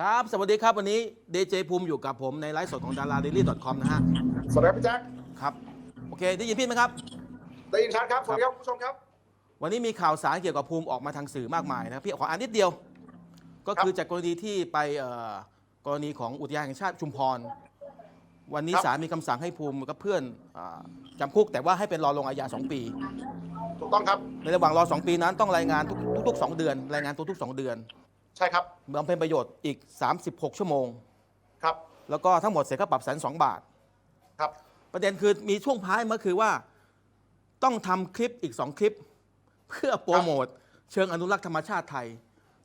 ครับ สวัสดีครับวันนี้เดเจภูมิอยู่กับผมในไลฟ์สดของดาราเดลี่ .com นะฮะ สวัสดีครับพี่แจ๊คครับ โอเค ได้ยินพี่ไหมครับ ได้ยินชัดครับ สวัสดีครับคุณผู้ชมครับ วันนี้มีข่าวสารเกี่ยวกับภูมิออกมาทางสื่อมากมายนะพี่ขออ่านนิดเดียว ก็คือจากกรณีที่ไปเอ่อกรณีของอุทยานแห่งชาติชุมพร วันนี้ครับศาลมีคำสั่งให้ภูมิกับเพื่อนอ่าจำคุกแต่ว่าให้เป็นรอลงอาญา2ปี ถูกต้องครับ ในระหว่างรอ2ปีนั้นต้องรายงานทุกทุกๆ2เดือน รายงานตัวทุก2เดือน ใช่ครับบำเพ็ญประโยชน์อีก 36 ชั่วโมง ครับ แล้วก็ทั้งหมดเสร็จก็ปรับแสนสองบาท ครับ ประเด็นคือมีช่วงท้ายมาคือว่า ต้องทำคลิปอีก 2 คลิป เพื่อโปรโมทเชิงอนุรักษ์ธรรมชาติไทย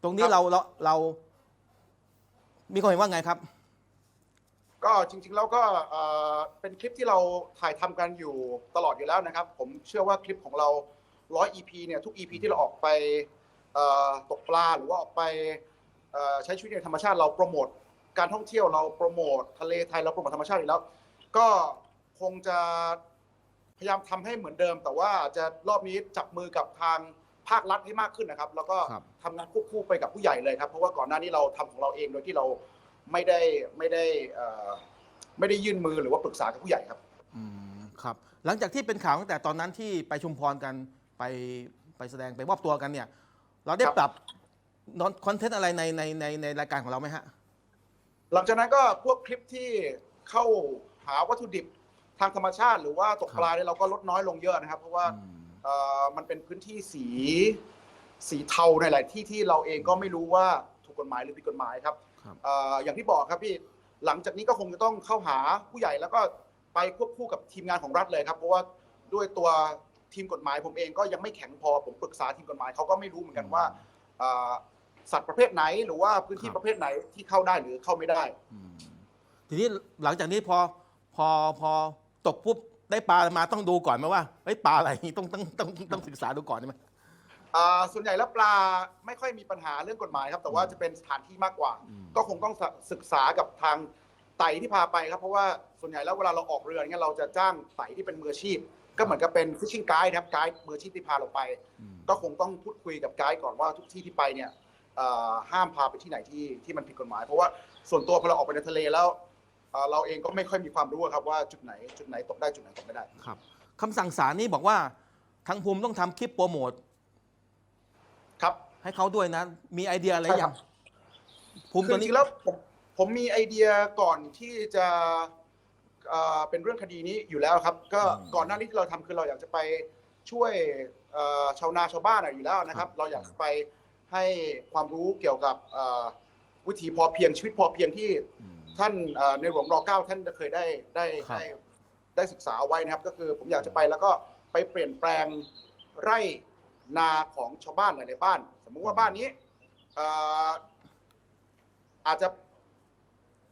ตรงนี้ครับ เราเราเรา มีความเห็นว่าไงครับ ก็จริงๆแล้วก็เอ่อเป็นคลิปที่เราถ่ายทำกันอยู่ตลอดอยู่แล้วนะครับ ผมเชื่อว่าคลิปของเรา 100 EP เนี่ยทุก EP ที่เราออกไปเอ่อ ตกปลาหรือว่าออกไปใช้ชีวิตในธรรมชาติเราโปรโมทการท่องเที่ยวเราโปรโมททะเลไทยเราโปรโมทธรรมชาติอยู่แล้ว ก็คงจะพยายามทำให้เหมือนเดิม แต่ว่าจะรอบนี้จับมือกับทางภาครัฐให้มากขึ้นนะครับ แล้วก็ครับทำงานควบคู่ไปกับผู้ใหญ่เลยครับ เพราะว่าก่อนหน้านี้เราทำของเราเองโดยที่เราไม่ได้ไม่ได้ไม่ได้ยื่นมือหรือว่าปรึกษากับผู้ใหญ่ครับอืมครับ หลังจากที่เป็นข่าวตั้งแต่ตอนนั้นที่ไปชุมพรกันไปไปแสดงไปมอบตัวกันเนี่ย เราได้ครับปรับนอนคอนเทนต์อะไรในในในในรายการของเราไหมฮะ หลังจากนั้นก็พวกคลิปที่เข้าหาวัตถุดิบทางธรรมชาติ หรือว่าตกปลาเนี่ยเราก็ลดน้อยลงเยอะนะครับ เพราะว่าอืมเอ่อมันเป็นพื้นที่สี สีเทาในหลายที่ที่เราเองก็ไม่รู้ว่าถูกกฎหมายหรือผิดกฎหมายครับครับ เอ่ออย่างที่บอกครับพี่หลังจากนี้ก็คงจะต้องเข้าหาผู้ใหญ่แล้วก็ไปควบคู่กับทีมงานของรัฐเลยครับ เพราะว่าด้วยตัว ทีมกฎหมายผมเองก็ยังไม่แข็งพอผมปรึกษาทีมกฎหมายเขาก็ไม่รู้เหมือนกันว่าเอ่อสัตว์ประเภทไหนหรือว่าพื้นที่ครับประเภทไหนที่เข้าได้หรือเข้าไม่ได้อืมทีนี้หลังจากนี้พอพอพอตกปุ๊บได้ปลามาต้องดูก่อนไหมว่าเฮ้ยปลาอะไรต้องต้องต้องต้องศึกษาดูก่อนใช่ไหมอ่าส่วนใหญ่แล้วปลาไม่ค่อยมีปัญหาเรื่องกฎหมายครับ แต่ว่าจะเป็นสถานที่มากกว่าอืมก็คงต้องศึกษากับทางไต่ที่พาไปครับ เพราะว่าส่วนใหญ่แล้วเวลาเราออกเรือเนี่ยเราจะจ้างไต่ที่เป็นมืออาชีพ ก็เหมือนกับเป็นฟิชชิ่งไกด์นะครับไกด์มืออาชีพที่พาเราไปอืมก็คงต้องพูดคุยกับไกด์ก่อนว่าทุกที่ที่ไปเนี่ยเอ่อห้ามพาไปที่ไหนที่ที่มันผิดกฎหมาย เพราะว่าส่วนตัวพอเราออกไปในทะเลแล้วเอ่อเราเองก็ไม่ค่อยมีความรู้อะครับว่าจุดไหนจุดไหนตกได้จุดไหนตกไม่ได้ครับคำสั่งศาลนี่บอกว่าทางภูมิต้องทำคลิปโปรโมทครับ ให้เขาด้วยนะ มีไอเดียอะไรใช่ครัยับงภูมิคือตัวจนี้ริงๆแล้วผมผมมีไอเดียก่อนที่จะ เอ่อเป็นเรื่องคดีนี้อยู่แล้วครับ ก็ก่อนหน้านี้ที่เราทำคือเราอยากจะไปช่วยเอ่อชาวนาชาวบ้านอะอยู่แล้วนะครับ เราอยากไปให้ความรู้เกี่ยวกับเอ่อวิถีพอเพียงชีวิตพอเพียงที่อืมท่านเอ่อในหลวงรอเก้าท่านเคยได้ได้ครับได้ได้ศึกษาเอาไว้นะครับ ก็คือผมอยากจะไปแล้วก็ไปเปลี่ยนแปลงไร่นาของชาวบ้านหลายๆบ้าน สมมุติว่าบ้านนี้เอ่ออาจจะ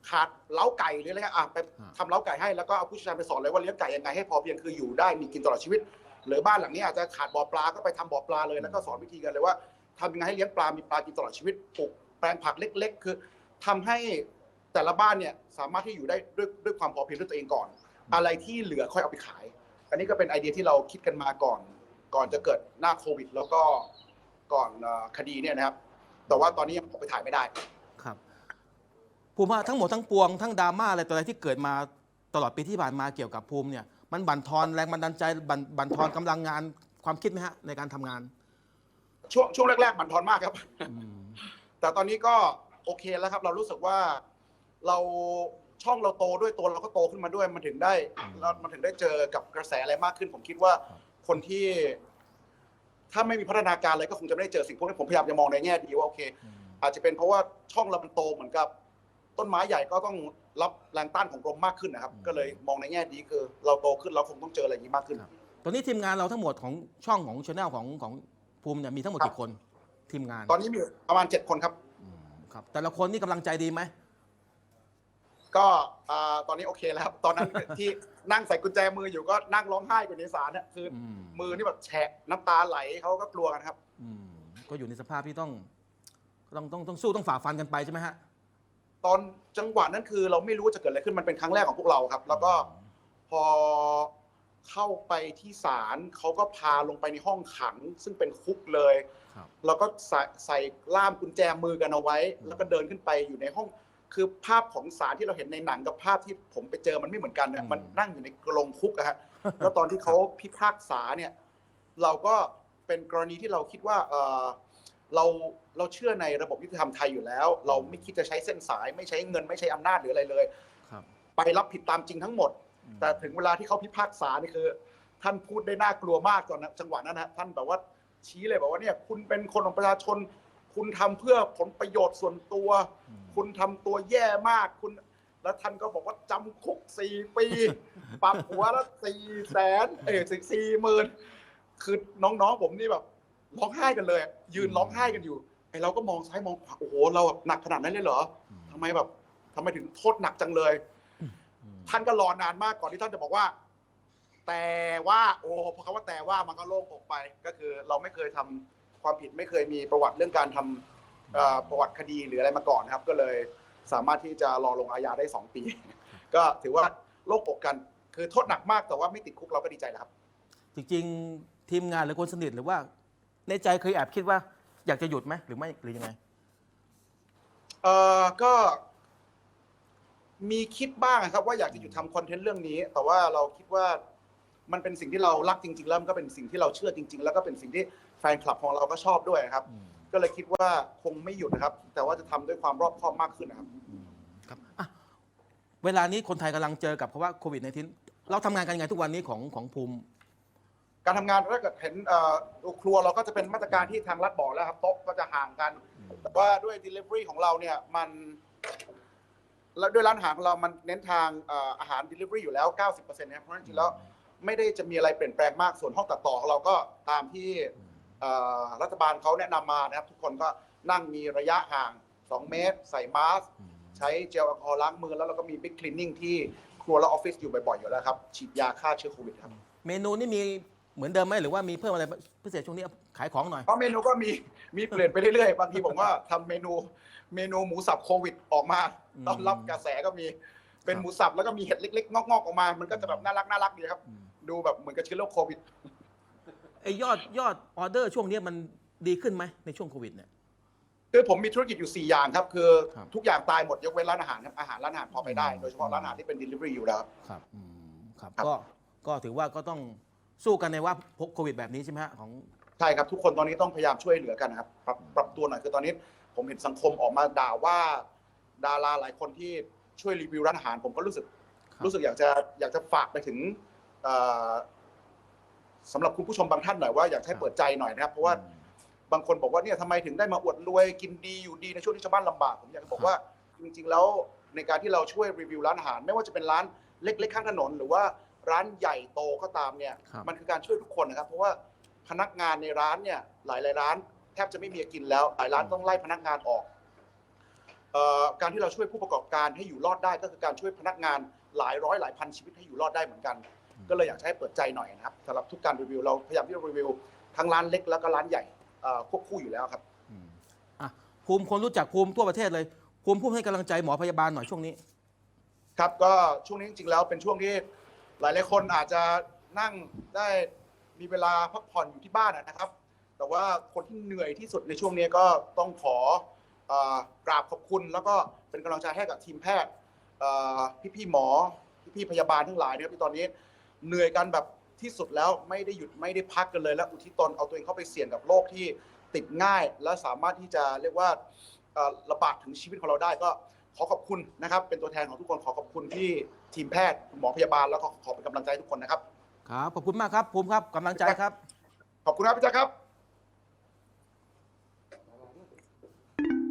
ขาดเล้าไก่หรืออะไรก็อะไปทำเล้าไก่ให้แล้วก็เอาผู้เชี่ยวชาญไปสอนเลยว่าเลี้ยงไก่ยังไงให้พอเพียงคืออยู่ได้มีกินตลอดชีวิต หรือบ้านหลังนี้อาจจะขาดบ่อปลาก็ไปทำบ่อปลาเลยแล้วก็สอนวิธีกันเลยว่าทำยังไงให้เลี้ยงปลา มีปลากินตลอดชีวิตปลูกแปลงผักเล็ก ๆ คือทำให้แต่ละบ้านเนี่ยสามารถที่อยู่ได้ด้วยด้วยความพอเพียงด้วยตัวเองก่อน อะไรที่เหลือค่อยเอาไปขาย อันนี้ก็เป็นไอเดียที่เราคิดกันมาก่อน ก่อนจะเกิดหน้าโควิด แล้วก็ก่อนเอ่อคดีเนี่ยนะครับ แต่ว่าตอนนี้ยังออกไปถ่ายไม่ได้ ครับภูมิว่าทั้งหมดทั้งปวงทั้งดราม่าอะไรต่ออะไรที่เกิดมาตลอดปีที่ผ่านมาเกี่ยวกับภูมิเนี่ยมันบั่นทอนแรงบันดาลใจบั่นบั่นทอนกำลังงานความคิดไหมฮะในการทำงาน ช่วงช่วงแรกๆมันทอนมากครับอืมแต่ตอนนี้ก็โอเคแล้วครับ เรารู้สึกว่าเราช่องเราโตด้วยตัวเราก็โตขึ้นมาด้วยมันถึงได้เรามันถึงได้เจอกับกระแสอะไรมากขึ้น ผมคิดว่าคนที่ ถ้าไม่มีพัฒนาการเลยก็คงจะไม่ได้เจอสิ่งพวกนี้ผมพยายามจะมองในแง่ดีว่าโอเค อาจจะเป็นเพราะว่าช่องเรามันโตเหมือนกับ ต้นไม้ใหญ่ก็ต้องรับแรงต้านของลมมากขึ้นนะครับ ก็เลยมองในแง่ดีคือ เราโตขึ้นเราคงต้องเจออะไรอย่างนี้มากขึ้นครับตอนนี้ทีมงานเราทั้งหมดของช่องของช anel ของของภูมิเนี่ยมีทั้งหมดครับกี่คนทีมงาน ตอนนี้มีประมาณเจ็ดคนครับอืมครับ แต่ละคนนี่กำลังใจดีไหมก็อ่าตอนนี้โอเคแล้วครับตอนนั้นที่นั่งใส่กุญแจมืออยู่ก็นั่งร้องไห้อยู่ในศาลเนี่ยคือออืมมือนี่แบบแฉะน้ำตาไหลเขาก็กลัวกันครับอืมก็อยู่ในสภาพที่ต้องต้องต้องต้องสู้ต้องฝ่าฟันกันไปใช่ไหมฮะ ตอนจังหวะนั้นคือเราไม่รู้ว่าจะเกิดอะไรขึ้นมันเป็นครั้งแรกของพวกเราครับ แล้วก็พอเข้าไปที่ศาลเขาก็พาลงไปในห้องขัง ซึ่งเป็นคุกเลยครับแล้วก็ใส่ใส่ล่ามกุญแจมือกันเอาไว้อืมแล้วก็เดินขึ้นไปอยู่ในห้องคือภาพของศาลที่เราเห็นในหนังกับภาพที่ผมไปเจอมันไม่เหมือนกันเนี่ยมันนั่งอยู่ในกรงคุกอะฮะแล้วตอนที่เขาพิพากษาเนี่ย เราก็เป็นกรณีที่เราคิดว่าเออ เราเราเชื่อในระบบยุติธรรมไทยอยู่แล้ว เราไม่คิดจะใช้เส้นสาย ไม่ใช้เงินไม่ใช้อำนาจหรืออะไรเลยครับไปรับผิดตามจริงทั้งหมด แต่ถึงเวลาที่เขาพิพากษานี่คือ ท่านพูดได้น่ากลัวมากตอนนั้นจังหวะนั้นนะท่านแบบว่าชี้เลยบอกว่าเนี่ยคุณเป็นคนของประชาชน คุณทำเพื่อผลประโยชน์ส่วนตัวอืมคุณทำตัวแย่มากคุณ แล้วท่านก็บอกว่าจำคุกสี่ปี ปรับหัวละสี่แสนเออสี่หมื่นคือน้องๆผมนี่แบบ ร้องไห้กันเลย ยืนร้องไห้กันอยู่ไอเราก็มองซ้ายมองขวาโอ้โหเราแบบหนักขนาดนั้นเลยเหรอทำไมแบบทำไมถึงโทษหนักจังเลยอืมท่านก็รอนานมากก่อนที่ท่านจะบอกว่า แต่ว่า โอ้พอคำว่าแต่ว่ามันก็โล่งอกไป ก็คือ เราไม่เคยทำความผิดไม่เคยมีประวัติเรื่องการทำเอ่อประวัติคดีหรืออะไรมาก่อนนะครับ ก็เลยสามารถที่จะรอลงอาญาได้สองปี ก็ถือว่าโล่งอกกัน คือโทษหนักมากแต่ว่าไม่ติดคุกเราก็ดีใจแล้วครับ จริงๆ ทีมงานหรือคนสนิทหรือว่า ในใจเคยแอบคิดว่า อยากจะหยุดไหมหรือไม่หรือยังไง เออก็ มีคิดบ้างครับ ว่าอยากจะหยุดทำคอนเทนต์เรื่องนี้ แต่ว่าเราคิดว่ามันเป็นสิ่งที่เรารักจริงๆแล้วมันก็เป็นสิ่งที่เราเชื่อจริง ๆ แล้วก็เป็นสิ่งที่แฟนคลับของเราก็ชอบด้วยครับก็เลยคิดว่าคงไม่หยุดนะครับ แต่ว่าจะทำด้วยความรอบคอบมากขึ้นนะครับ ครับอะเวลานี้คนไทยกำลังเจอกับภาวะโควิด -19 เราทำงานกันยังไงทุกวันนี้ของของภูมิ การทำงานถ้าเกิดเห็นเอ่อครัวเราก็จะเป็นมาตรการที่ทางรัฐบอกแล้วครับโต๊ะก็จะห่างกัน แต่ว่าด้วย delivery ของเราเนี่ยมันแล้วด้วยร้านอาหารของเรามันเน้นทางเอ่ออาหาร delivery อยู่แล้ว 90%นะครับเพราะฉะนั้นจริงๆแล้วไม่ได้จะมีอะไรเปลี่ยนแปลงมากส่วนห้องตัดต่อของเราก็ตามที่เอ่อรัฐบาลเขาแนะนำมานะครับ ทุกคนก็นั่งมีระยะห่าง 2 เมตร ใส่มาสก์ใช้เจลแอลกอฮอล์ล้างมือ แล้วเราก็มี big cleaning ที่ครัวและออฟฟิศอยู่บ่อยๆอยู่แล้วครับ ฉีดยาฆ่าเชื้อโควิดครับ เมนูนี่มี เหมือนเดิมไหมหรือว่ามีเพิ่มอะไรพิเศษช่วงนี้ขายของหน่อย เพราะเมนูก็มีมีเปลี่ยนไปเรื่อยๆ บางทีผมก็ทำเมนูเมนูหมูสับโควิดออกมาอืมต้อนรับกระแสก็มีเป็นครับ หมูสับแล้วก็มีเห็ดเล็กๆงอกๆออกมา มันก็จะแบบน่ารักน่ารักดีครับ ดูแบบเหมือนกับเชื้อโรคโควิด ไอ้ยอดยอดออเดอร์ช่วงนี้มันดีขึ้นไหมในช่วงโควิดเนี่ย คือผมมีธุรกิจอยู่ 4 อย่างครับ คือครับ ทุกอย่างตายหมดยกเว้นร้านอาหารครับอาหารร้านอาหารพอไปได้อืมโดยเฉพาะร้านอาหารที่เป็น delivery อยู่แล้วครับอืมครับครับ ก็ก็ถือว่าก็ต้อง สู้กันในว่าพกโควิดแบบนี้ใช่ไหมฮะของ ใช่ครับ ทุกคนตอนนี้ต้องพยายามช่วยเหลือกันนะครับปรับปรับตัวหน่อยคือตอนนี้ ผมเห็นสังคมออกมาด่าว่าดาราหลายคนที่ช่วยรีวิวร้านอาหาร ผมก็รู้สึก ครับ รู้สึกอยากจะอยากจะฝากไปถึงเอ่อสำหรับคุณผู้ชมบางท่านหน่อยว่าอยากให้เปิดใจหน่อยนะครับเพราะว่า บางคนบอกว่าเนี่ยทำไมถึงได้มาอวดรวยกินดีอยู่ดีในช่วงที่ชาวบ้านลำบากผมอยากจะบอกว่าจริง ๆ แล้วในการที่เราช่วยรีวิวร้านอาหาร ไม่ว่าจะเป็นร้านเล็ก ๆ ข้างถนน หรือว่า ร้านใหญ่โตก็ตามเนี่ย ครับ มันคือการช่วยทุกคนนะครับ เพราะว่าพนักงานในร้านเนี่ยหลายๆร้าน แทบจะไม่มีกินแล้ว หลายร้านต้องไล่พนักงานออกเอ่อการที่เราช่วยผู้ประกอบการให้อยู่รอดได้ก็คือการช่วยพนักงานหลายร้อยหลายพันชีวิตให้อยู่รอดได้เหมือนกัน ก็เลยอยากจะให้เปิดใจหน่อยนะครับสำหรับทุกการรีวิวเราพยายามที่จะรีวิวทั้งร้านเล็กแล้วก็ร้านใหญ่เอ่อควบคู่อยู่แล้วครับ อืมอะภูมิคนรู้จักภูมิทั่วประเทศเลย ภูมิพูดให้กำลังใจหมอพยาบาลหน่อยช่วงนี้ ครับก็ช่วงนี้จริงๆแล้วเป็นช่วงที่ หลายๆคนอาจจะนั่งได้มีเวลาพักผ่อนอยู่ที่บ้านนะครับ แต่ว่าคนที่เหนื่อยที่สุดในช่วงนี้ก็ต้องขออกราบขอบคุณ แล้วก็เป็นกำลังใจให้กับทีมแพทย์พี่ๆหมอพี่ๆพยาบาลทั้งหลายนะครับที่ตอนนี้เหนื่อยกันแบบที่สุดแล้วไม่ได้หยุดไม่ได้พักกันเลย และอุทิศตนเอาตัวเองเข้าไปเสี่ยงกับโรคที่ติดง่าย และสามารถที่จะเรียกว่าระบาดถึงชีวิตของเราได้ก็ ขอขอบคุณนะครับ เป็นตัวแทนของทุกคนขอขอบคุณที่ทีมแพทย์หมอพยาบาลแล้วก็ขอเป็นกำลังใจให้ทุกคนนะครับ ครับ ขอบคุณมากครับภูมิครับกำลังใจครับ ขอบคุณครับพี่แจ๊คครับ